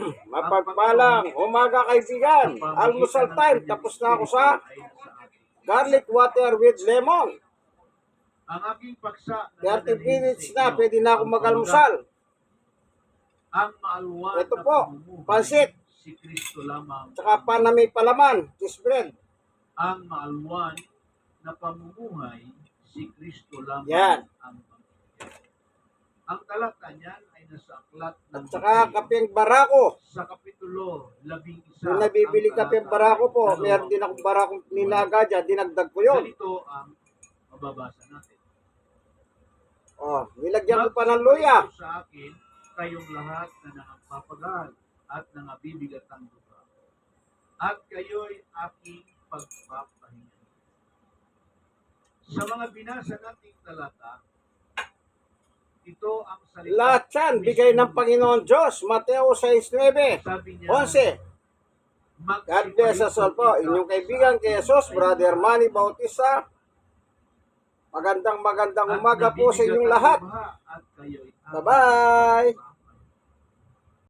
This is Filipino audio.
Mapagpalang umaga kaibigan. Almusal time. Tapos na ako sa garlic water with lemon. Ang aking paksa 30 minutes na. Pwede na ako mag-almusal. Ang maalwan Ito po, pansit. Si Kristo lamang. Tsaka panamay palaman. Cheese bread. Ang maalwan na pamumuhay, si Kristo lamang Yan. ang. Ang talata niyan ay nasa aklat ng At saka kapeng barako. sa kapitulo 11 Kung nabibili kapeng barako po, meron din akong barakong ninaga dyan. Dinagdag ko yun. Ganito ang mababasa natin. Oh, nilagyan ko pa ng luya. Sa akin kayong lahat na nakapapagahal at nangabibigat ang duga. At kayo'y aking pagpapahinga. Sa mga binasa nating talata, ito ang salita. Lahat yan, bigay ng Panginoon Diyos. Mateo 6.9. Sabi niya, 11. God bless us all po. Inyong kaibigan kay Jesus, Brother Manny Bautista. Magandang magandang umaga po sa inyong lahat. Bye-bye.